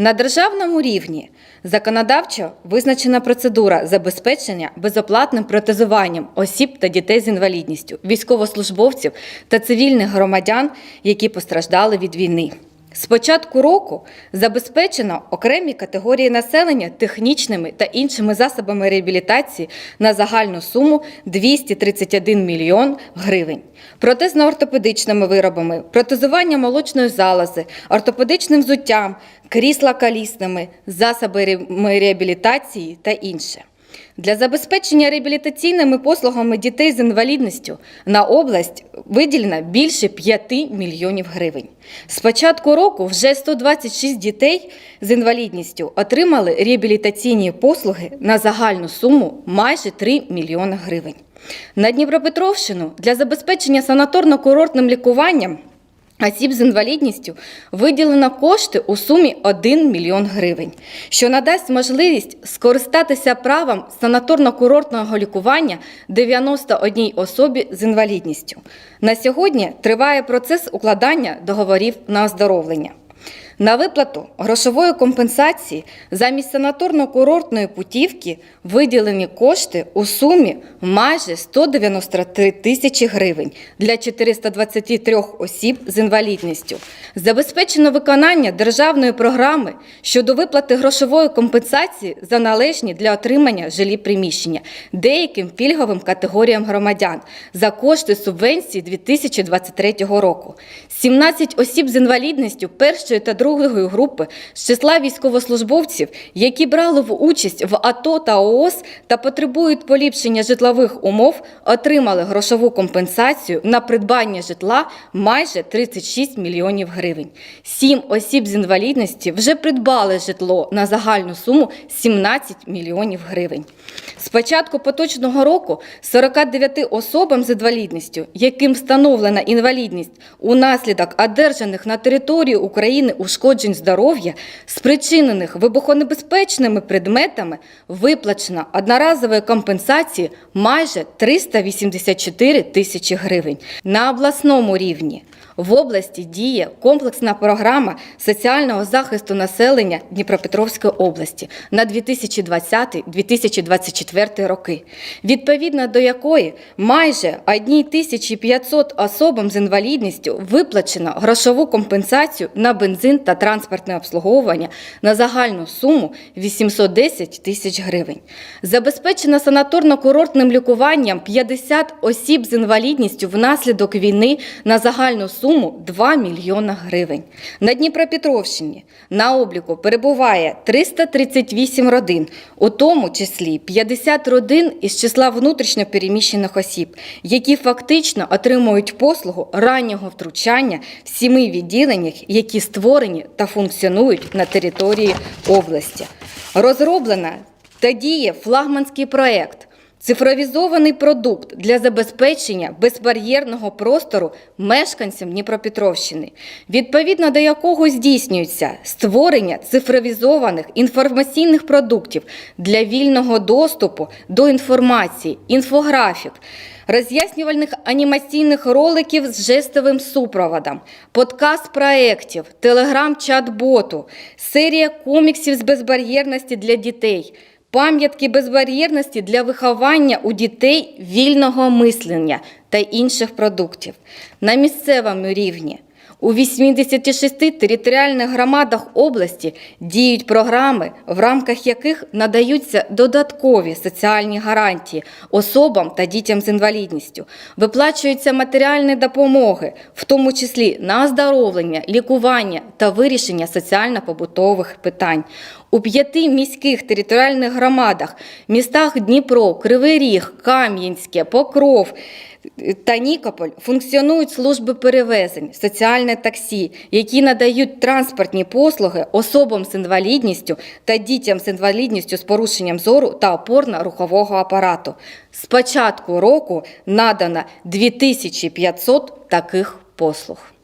На державному рівні законодавчо визначена процедура забезпечення безоплатним протезуванням осіб та дітей з інвалідністю, військовослужбовців та цивільних громадян, які постраждали від війни. З початку року забезпечено окремі категорії населення технічними та іншими засобами реабілітації на загальну суму 231 мільйон гривень. Протезно-ортопедичними виробами, протезування молочної залози, ортопедичним взуттям, крісла колісними, засобами реабілітації та інше. Для забезпечення реабілітаційними послугами дітей з інвалідністю на область виділено більше 5 мільйонів гривень. З початку року вже 126 дітей з інвалідністю отримали реабілітаційні послуги на загальну суму майже 3 мільйони гривень. На Дніпропетровщину для забезпечення санаторно-курортним лікуванням Осіб з інвалідністю виділено кошти у сумі 1 мільйон гривень, що надасть можливість скористатися правом санаторно-курортного лікування 91 особі з інвалідністю. На сьогодні триває процес укладання договорів на оздоровлення. На виплату грошової компенсації замість санаторно-курортної путівки виділені кошти у сумі майже 193 тисячі гривень для 423 осіб з інвалідністю. Забезпечено виконання державної програми щодо виплати грошової компенсації за належні для отримання жилі приміщення деяким пільговим категоріям громадян за кошти субвенції 2023 року. 17 осіб з інвалідністю першої та другої групи з числа військовослужбовців, які брали в участь в АТО та ООС та потребують поліпшення житлових умов, отримали грошову компенсацію на придбання житла майже 36 мільйонів гривень. Сім осіб з інвалідності вже придбали житло на загальну суму 17 мільйонів гривень. З початку поточного року 49 особам з інвалідністю, яким встановлена інвалідність унаслідок одержаних на території України ушкоджень здоров'я, спричинених вибухонебезпечними предметами, виплачено одноразової компенсації майже 384 тисячі гривень. На обласному рівні в області діє комплексна програма соціального захисту населення Дніпропетровської області на 2020-2024 роки, відповідно до якої майже 1500 особам з інвалідністю виплачено грошову компенсацію на бензин та транспортне обслуговування на загальну суму 810 тисяч гривень. Забезпечено санаторно-курортним лікуванням 50 осіб з інвалідністю внаслідок війни на загальну суму 2 мільйона гривень. На Дніпропетровщині на обліку перебуває 338 родин, у тому числі 50 родин із числа внутрішньо переміщених осіб, які фактично отримують послугу раннього втручання в сіми відділеннях, які створені та функціонують на території області. Розроблена та діє флагманський проект. Цифровізований продукт для забезпечення безбар'єрного простору мешканцям Дніпропетровщини, відповідно до якого здійснюється створення цифровізованих інформаційних продуктів для вільного доступу до інформації, інфографік, роз'яснювальних анімаційних роликів з жестовим супроводом, подкаст проєктів, телеграм-чат-боту, серія коміксів з безбар'єрності для дітей. Пам'ятки безбар'єрності для виховання у дітей вільного мислення та інших продуктів на місцевому рівні. У 86 територіальних громадах області діють програми, в рамках яких надаються додаткові соціальні гарантії особам та дітям з інвалідністю, виплачуються матеріальні допомоги, в тому числі на оздоровлення, лікування та вирішення соціально-побутових питань. У п'яти міських територіальних громадах, містах Дніпро, Кривий Ріг, Кам'янське, Покров та Нікополь функціонують служби перевезень, соціальне таксі, які надають транспортні послуги особам з інвалідністю та дітям з інвалідністю з порушенням зору та опорно-рухового апарату. З початку року надано 2500 таких послуг.